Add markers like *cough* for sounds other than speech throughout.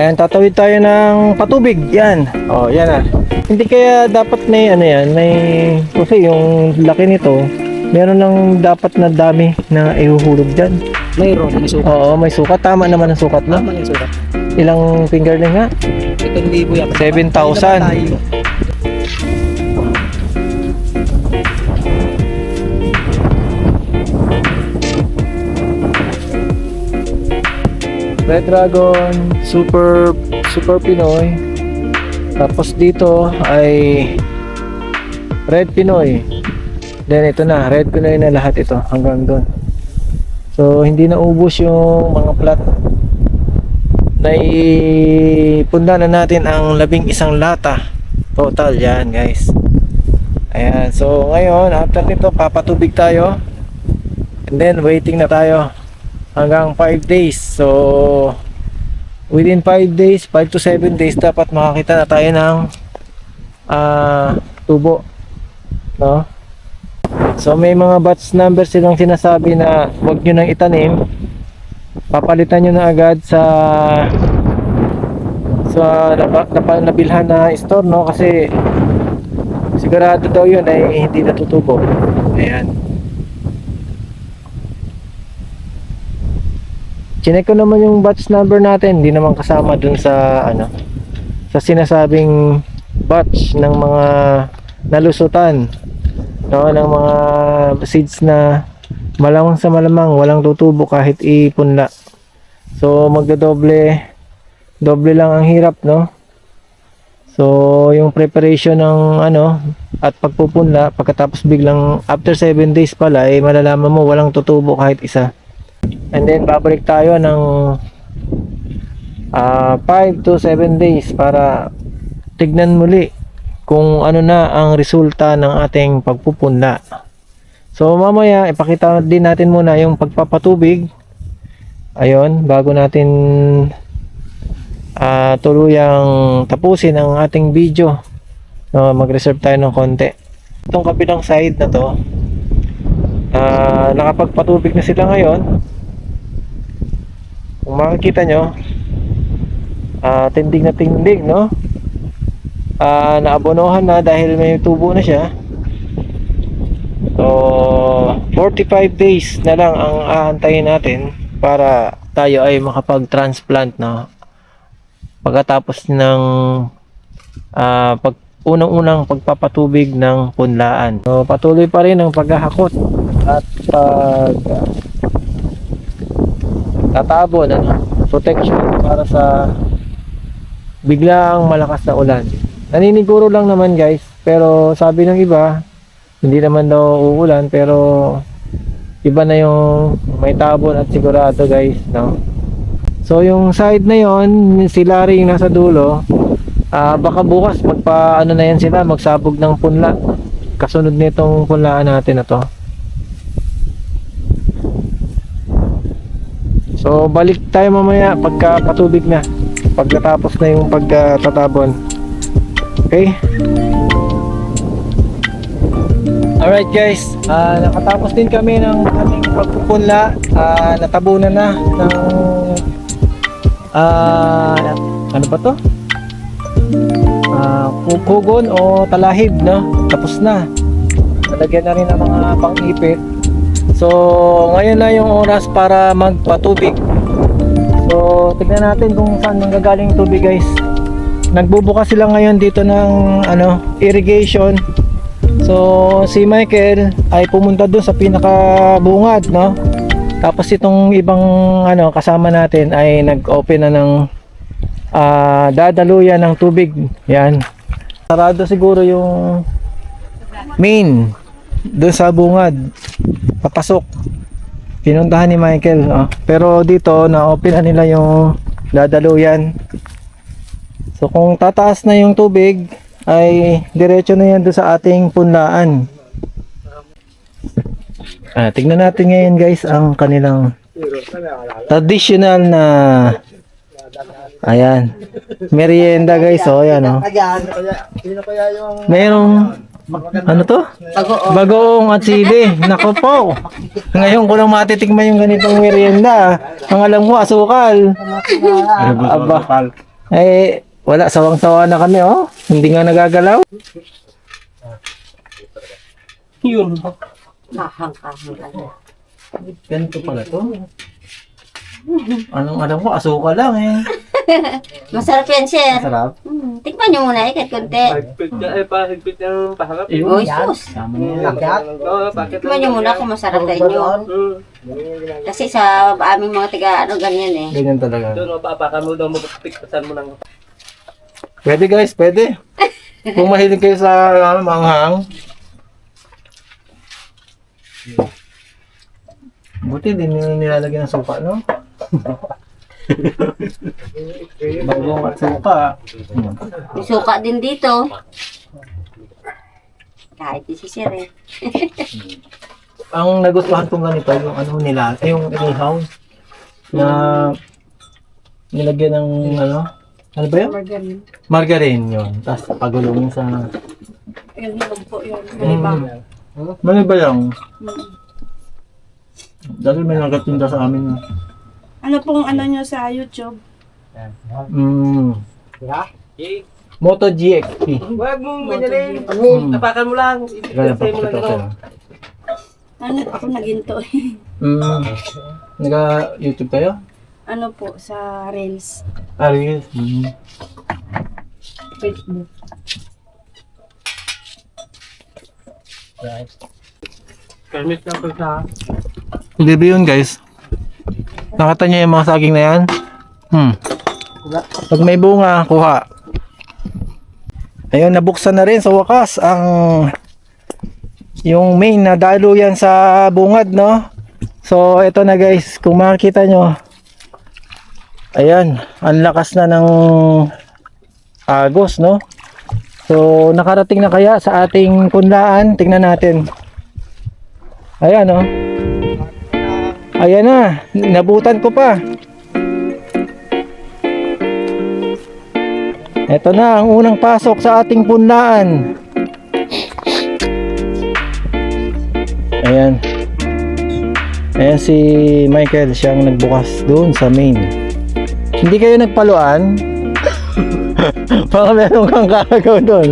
Ayan, tatawid tayo ng patubig. Yan. Oh, yan ah. Hindi kaya dapat may ano yan, may kasi yung laki nito, meron lang dapat na dami na ihuhulog dyan. Mayroon, may sukat. Oo, may sukat. Tama naman ang sukat no? Tama yung sukat. Ilang fingerling nga? Itong libo yan. 7,000. Red Dragon, Super Super Pinoy. Tapos dito ay Red Pinoy. Then ito na, Red Pinoy na lahat ito hanggang doon. So hindi na ubos yung mga plat. Naipunda na natin ang labing isang lata. Total yan guys. Ayan, so ngayon after nito papatubig tayo. And then waiting na tayo hanggang 5 days. So, within 5 days, 5 to 7 days, dapat makakita na tayo ng ah, tubo. No? So, may mga batch number silang sinasabi na huwag nyo nang itanim. Papalitan nyo na agad sa sa nabilhan na store, no? Kasi sigurado daw yun ay hindi natutubo. Ayan. Chinek ko naman yung batch number natin, hindi naman kasama dun sa ano sa sinasabing batch ng mga nalusutan no ng mga seeds na malamang sa malamang walang tutubo kahit ipunla. So magdodoble doble lang ang hirap no. So yung preparation ng ano at pagpupunla pagkatapos biglang after 7 days pala eh malalaman mo walang tutubo kahit isa. And then babalik tayo ng ah 5 to 7 days para tignan muli kung ano na ang resulta ng ating pagpupunla. So mamaya ipakita din natin muna yung pagpapatubig. Ayon, bago natin ah tuluyang tapusin ang ating video. No, mag-reserve tayo ng konti. Itong kabilang side na to, ah nakapagpatubig na sila ngayon. Kung makikita nyo, ah tindig na tindig, no? Ah naabonohan na dahil may tubo na siya. So, 45 days na lang ang aantayin natin para tayo ay makapag-transplant, no? Pagkatapos ng ah pag unang-unang pagpapatubig ng punlaan. So, patuloy pa rin ang paghahakot at pag ah, tatabon ano, protection para sa biglang malakas na ulan. Naniniguro lang naman guys, pero sabi ng iba, hindi naman daw uulan pero iba na yung may tabon at sigurado guys, no? So yung side na yon, si Larry yung nasa dulo, ah baka bukas magpa ano na yan sila, magsabog ng punla. Kasunod nitong punlaan natin na to. So balik tayo mamaya pagka patubig na. Pagkatapos na yung pagtatabon. Okay? Alright guys, ah nakatapos din kami ng aming pagpupunla. Ah natabunan na ng ah ano ba to? Ah kukugon o talahib, no? Tapos na. Nalagyan na rin ng mga pang-ipit. So, ngayon na yung oras para magpatubig. So, tignan natin kung saan nanggagaling yung tubig, guys. Nagbubukas sila ngayon dito ng ano, irrigation. So, si Michael ay pumunta doon sa pinakabungad, no? Tapos itong ibang ano kasama natin ay nag-open na ng ah, dadaluyan ng tubig. Yan. Sarado siguro yung main doon sa bungad papasok pinuntahan ni Michael no? pero dito na-open na nila yung dadaluyan so kung tataas na yung tubig ay diretso na yan doon sa ating punlaan ah, tignan natin ngayon guys ang kanilang traditional na ayan merienda guys oh ayan oh Ayan, ano to? Bagoong at sili. Nako po. Ngayon ko lang matitikman yung ganitong merienda. Ang alam ko, asukal. Aba. Eh, wala, sawang-sawa na kami, oh. Hindi nga nagagalaw. Yun. Kahang-kahang. Ganito pala to. Anong alam ko, asuka lang eh. *laughs* Masarap yan, sir. Masarap. Hmm, tikman nyo muna eh, kahit konti. Higpit ka, eh, pa higpit ng paharap. Uy, sus. Na bakit? Tikman nyo muna kung masarap sa inyo. Hmm. Kasi sa aming mga tiga, ano, ganyan eh. Ganyan talaga. Doon, mapapakan mo daw, mapapiktasan mo ng... Pwede guys, pwede. *laughs* Kung mahilig kayo sa uh, manghang. Buti din nila nilalagyan ng suka, no? *laughs* Bagong at suka. May suka din dito. Kahit di si sir eh. *laughs* Ang nagustuhan kong ganito, yung ano nila, eh, yung inihaw na nilagyan ng ano, ano ba yun? Margarine. Margarine yun. Tapos pagulungin sa... Yung hinog po yun. Mm. Mali ba lang? Dahil may nagatinda sa amin. Ano pong ano nyo sa YouTube? Mm. Eh, Moto GXP. Huwag mong ganyan eh. Mm. Tapakan mo lang. Ipiktasay mo lang ito. Ano ako naginto *laughs* Mm. Naka-YouTube kayo? Ano po sa Reels. Aris. Mm. Facebook. Permit lang ko sa... Hindi ba yun guys? Nakita niyo yung mga saging na yan? Hmm. Pag may bunga, kuha. Ayun, nabuksan na rin sa wakas ang yung main na daluyan sa bungad, no? So, ito na guys, kung makikita nyo, ayan, ang lakas na ng agos, no? So, nakarating na kaya sa ating punlaan? Tingnan natin. Ayan, no? Ayan na, nabutan ko pa. Ito na ang unang pasok sa ating punlaan. Ayan. Ayan si Michael, siyang nagbukas doon sa main. Hindi kayo nagpaluan? *laughs* Baka meron kang kakagaw doon.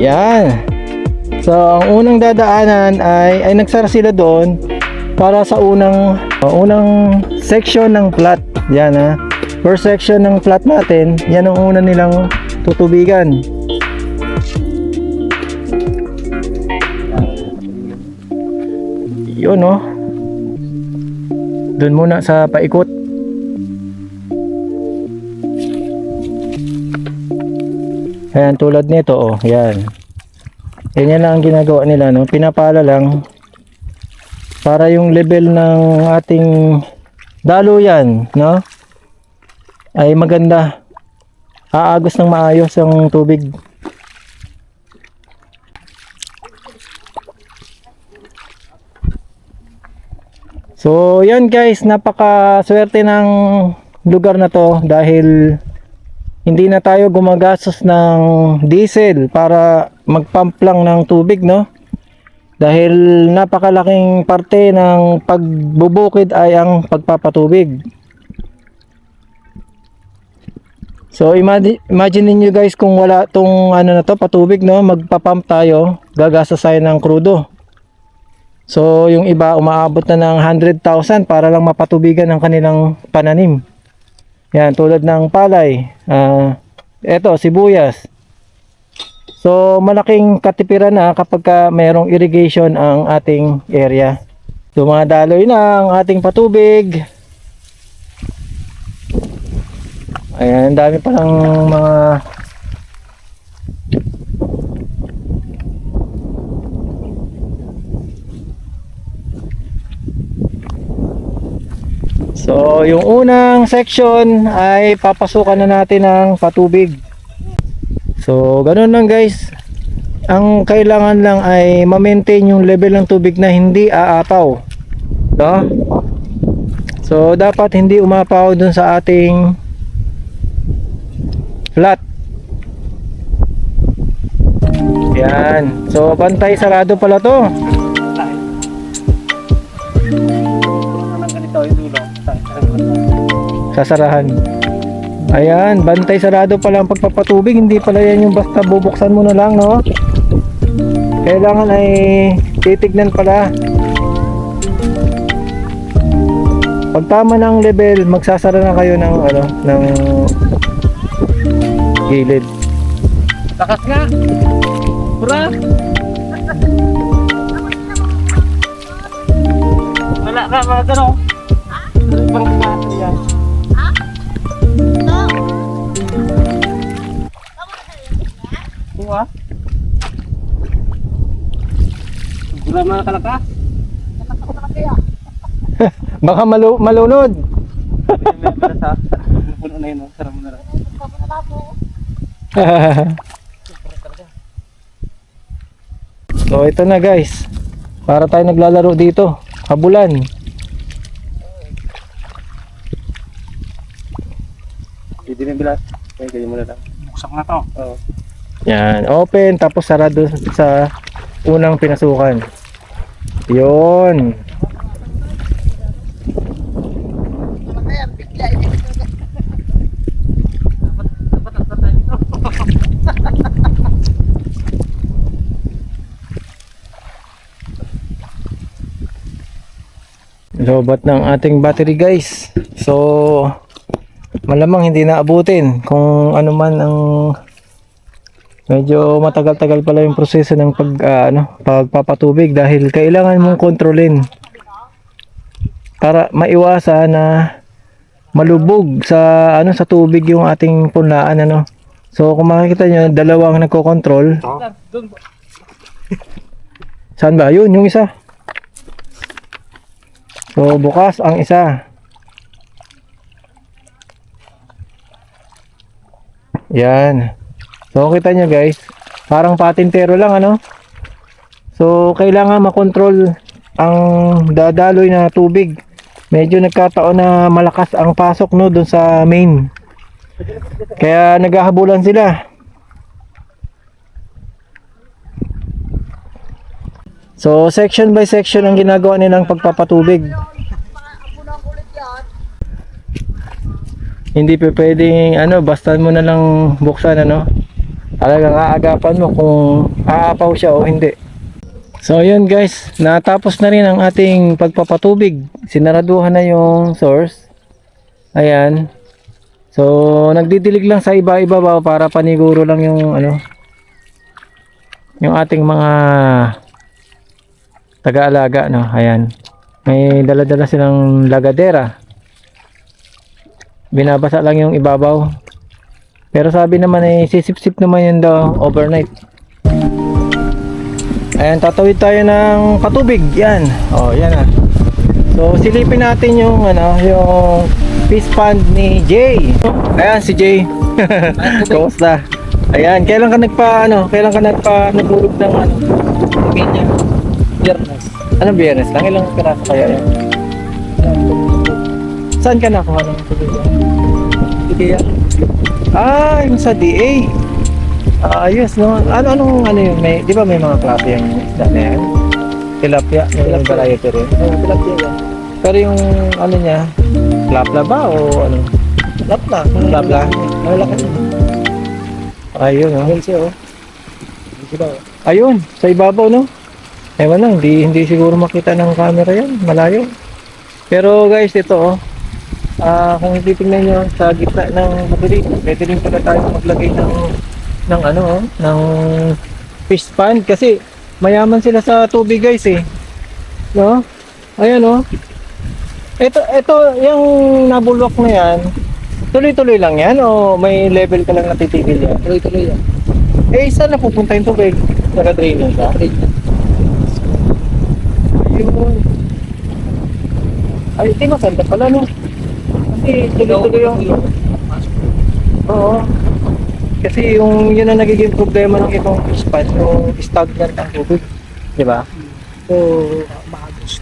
*laughs* Yan. So, ang unang dadaanan ay ay nagsara sila doon para sa unang uh, unang section ng plat. Yan ha. First section ng plat natin, yan ang una nilang tutubigan. Yun no. Doon muna sa paikot. Ayan, tulad nito, oh, yan. Yan yan lang ang ginagawa nila, no? Pinapala lang para yung level ng ating daluyan, no? Ay maganda. Aagos ng maayos ang tubig. So, yan guys, napaka swerte ng lugar na to dahil hindi na tayo gumagastos ng diesel para magpump lang ng tubig, no? Dahil napakalaking parte ng pagbubukid ay ang pagpapatubig. So imagine, niyo guys kung wala tong ano na to patubig no, magpapump tayo, gagastos tayo ng krudo. So yung iba umaabot na ng 100,000 para lang mapatubigan ang kanilang pananim. Yan, tulad ng palay. Ah, eto, sibuyas. So, malaking katipiran na kapag ka mayroong irrigation ang ating area. Dumadaloy na ang ating patubig. Ayan, dami palang mga So, yung unang section ay papasukan na natin ng patubig. So, ganun lang guys. Ang kailangan lang ay ma-maintain yung level ng tubig na hindi aapaw. No? So, dapat hindi umapaw dun sa ating flat. Yan. So, pantay sarado pala to. Sasarahan. Ayan, bantay sarado pala ang pagpapatubig. Hindi pala yan yung basta bubuksan mo na lang, no? Kailangan ay titignan pala. Pag tama ng level, magsasara na kayo ng ano, ng gilid. Lakas nga! Pura! Wala ka, mga. Parang kato yan. Pura mga kalakas. *laughs* Baka malu malunod. May pala sa puno na yun. oh. Sarap mo na lang. *laughs* so ito na guys. Para tayo naglalaro dito. Habulan. Hindi na bilat. Kaya ganyan mo na lang. Buksak na to. Oo. Yan, open tapos sarado sa unang pinasukan. Yun. Lobat ng ating battery guys. So malamang hindi na abutin kung ano man ang Medyo matagal-tagal pala yung proseso ng pag ah, ano, pagpapatubig dahil kailangan mong kontrolin para maiwasan na malubog sa ano sa tubig yung ating punlaan ano. So kung makikita nyo, dalawang nagko-control. Saan ba? Yun, yung isa. So bukas ang isa. Yan. So kita nyo guys, parang patintero lang ano. So kailangan makontrol ang dadaloy na tubig. Medyo nagkataon na malakas ang pasok no doon sa main. Kaya naghahabulan sila. So section by section ang ginagawa nilang pagpapatubig. Hindi pa pwedeng ano, basta mo na lang buksan ano talagang aagapan mo kung aapaw siya o hindi. So yun guys, natapos na rin ang ating pagpapatubig. Sinaraduhan na yung source. Ayan. So nagdidilig lang sa iba-iba ba para paniguro lang yung ano yung ating mga taga-alaga no. Ayan. May dala-dala silang lagadera. Binabasa lang yung ibabaw. Pero sabi naman eh, sisip-sip naman yun daw overnight. Ayan, tatawid tayo ng patubig. Yan. Oh, yan ah. So, silipin natin yung ano, yung fish pond ni Jay. Ayan si Jay. *laughs* Kumusta? Ayan, kailan ka nagpa ano, kailan ka nagpa nagulog ng ano, kanya? Biyernes. Ano biyernes? Lang ilang piraso kaya yan? Saan ka nakuha ng tubig? Ikea. Ah, yung sa DA. Ah, ayos, no? Ano, anong, ano yun? May, di ba may mga klase yung isda na yan? Tilapia, may variety rin. Oo, tilapia yan. Pero yung, ano niya, lapla ba o ano? Lapla. Lapla. Malaki. Ayun, no? Ayun siya, oh. Ayun, sa ibabaw, no? Ewan lang, hindi, hindi siguro makita ng camera yan. Malayo. Pero guys, ito, oh. Ah, kung titingnan nyo sa gitna ng battery, pwede rin pala tayo maglagay ng ng ano, oh, ng fish pond kasi mayaman sila sa tubig guys eh. No? Ayan oh. Ito ito yung nabulwak na yan. Tuloy-tuloy lang yan o may level ka lang natitigil yan? Tuloy-tuloy yan. Eh, saan na pupunta yung tubig? Naka-drain na siya? Ayun. Ay, di maganda pala no. Kasi tuloy-tuloy yung... Oo. Kasi yung yun ang nagiging problema ng fish pond, yung stagnant ang tubig. Di ba? So,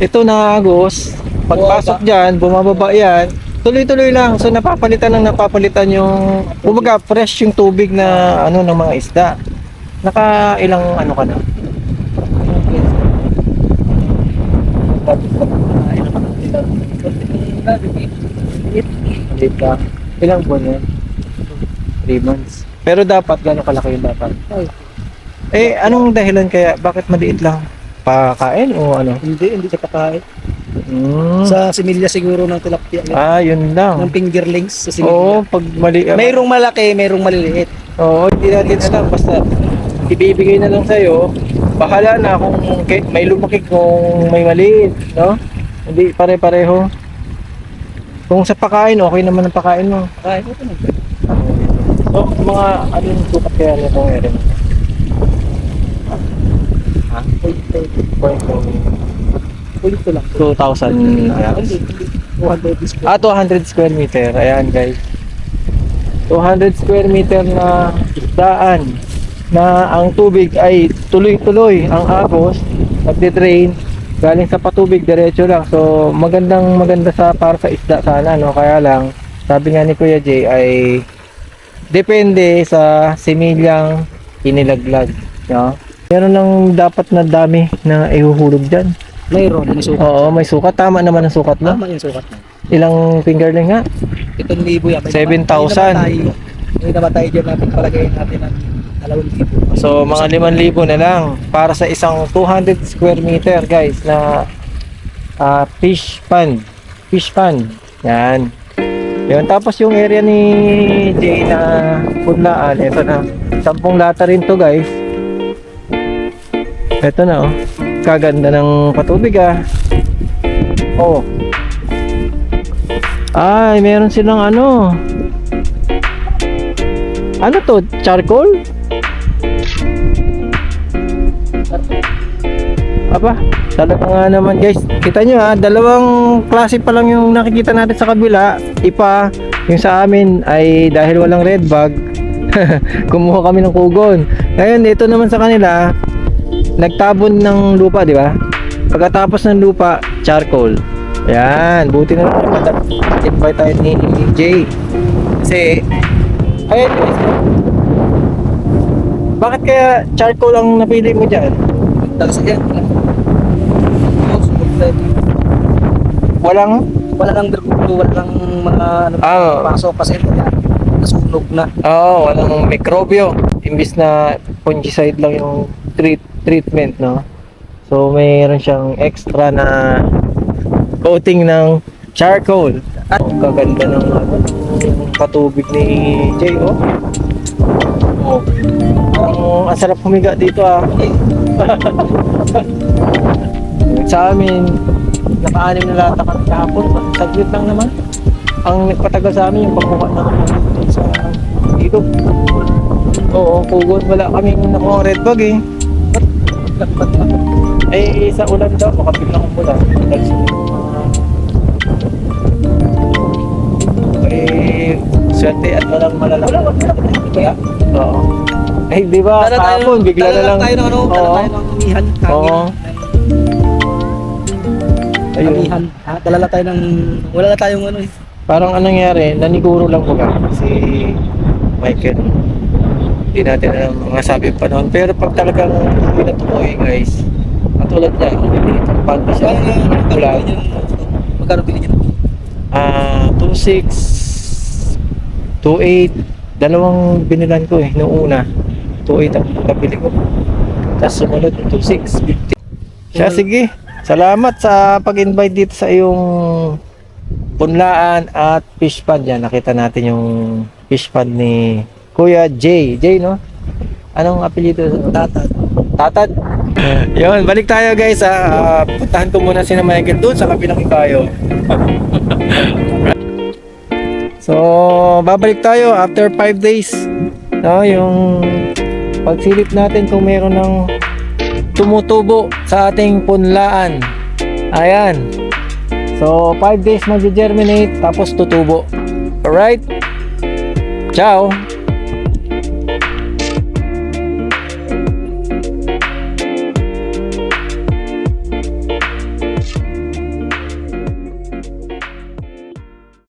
ito na agos. Pagpasok dyan, bumababa yan. Tuloy-tuloy lang. So, napapalitan lang napapalitan yung, kumbaga, fresh yung tubig na, ano, ng mga isda. Naka ilang, ano ka na? Maliit lang. Ilang buwan yan? 3 months. Pero dapat, gano'ng kalaki yung dapat? Eh, anong dahilan kaya? Bakit maliit lang? Pakain o ano? Hindi, hindi siya kakain. Mm. Sa similya siguro ng tilapia. Ah, yun lang. Ng fingerlings sa Oo, similya. pag mali... Mayroong malaki, mayroong maliliit. Oo, hindi natin alam. Basta ibibigay na lang sa'yo. Bahala na kung may lumaki kung may maliit, no? Hindi pare-pareho. Kung sa pakain, okay naman ang pakain mo. Kakain ko ito. So, mga ano yung sukat kaya nito ngayon? Ha? Point Ulit ko lang. 2,000 ayan. Hindi, hindi. 200 is Ah, 200 square meter. Ayan, guys. 200 square meter na daan na ang tubig ay tuloy-tuloy ang agos nagde-drain galing sa patubig diretso lang. So magandang maganda sa para sa isda sana no? Kaya lang sabi nga ni Kuya J ay depende sa similyang inilaglag no? Meron ng dapat na dami na ihuhulog diyan mayroon may sukat. Oo may sukat. Tama naman ang sukat mo tama yung sukat mo ilang fingerling nga? 7,000 7,000 may namatay dyan natin palagayin natin ang 2,000. So, mga 5,000 na lang para sa isang 200 square meter, guys, na uh, fish pond. Fish pond. Yan. Yun, tapos yung area ni Jay na punlaan, ito na. 10 lata rin to, guys. Ito na, oh. Kaganda ng patubig, ah. Oh. Ay, meron silang ano. Ano to? Charcoal? Aba, talaga nga naman guys. Kita nyo ha, dalawang klase pa lang yung nakikita natin sa kabila. Ipa, yung sa amin ay dahil walang red bag, *laughs* kumuha kami ng kugon. Ngayon, ito naman sa kanila, nagtabon ng lupa, di ba? Pagkatapos ng lupa, charcoal. Ayan, buti na lang invite tayo ni Jay. Kasi, ayun guys, bakit kaya charcoal ang napili mo dyan? Tapos yan. Oh. Walang Wala nang berkulo, wala nang mga ano, Ah. pasok kasi ito yan. Nasunog na. Oo, walang mikrobyo. Imbis na fungicide lang yung treat, treatment, no? So, mayroon siyang extra na coating ng charcoal. At ang kaganda ng ng patubig ni Jay, oh. Oh. Ang sarap humiga dito, ah. *laughs* Sa amin, naka-anim na lata kami kahapon. Saglit lang naman. Ang nagpatagal sa amin yung pagkuha ng sa ilog. Oo, kugon. Wala kaming nakuha red bag eh. *laughs* Eh, sa ulan daw, makapiglang ang ulan. Eh, swerte at walang malalaki. Wala, wala, wala. Oo. Eh, di ba, kahapon, bigla na lang. tayo ng ano, dala Oo. tayo ng hangin. Oo. Ayun. Amihan. Ha, dala na tayo ng, wala na tayong ano eh. Parang anong nangyari, naniguro lang ko si Michael. Hindi natin alam mga sabi pa noon. Pero pag talagang hindi na tumuwi guys, katulad niya, hindi ang pandi siya. Kaya nga, magkano bilhin niyo? Magkano bilhin niyo? Ah, 2.6, 2.8, dalawang binilan ko eh, noong una. 2.8 ang nabili ko. Tapos sumunod, 2.6, 50. Siya, sige. Salamat sa pag-invite dito sa iyong punlaan at fish pond. Yan, nakita natin yung fish pond ni Kuya Jay. Jay, no? Anong apelyido? Tatad. Tatad? *laughs* Yun, balik tayo guys. Ah, puntahan ko muna si na Michael doon sa kabilang ikayo. *laughs* so, babalik tayo after 5 days. No, yung pagsilip natin kung meron ng tumutubo sa ating punlaan. Ayan. So, 5 days mag-germinate tapos tutubo. Alright? Ciao!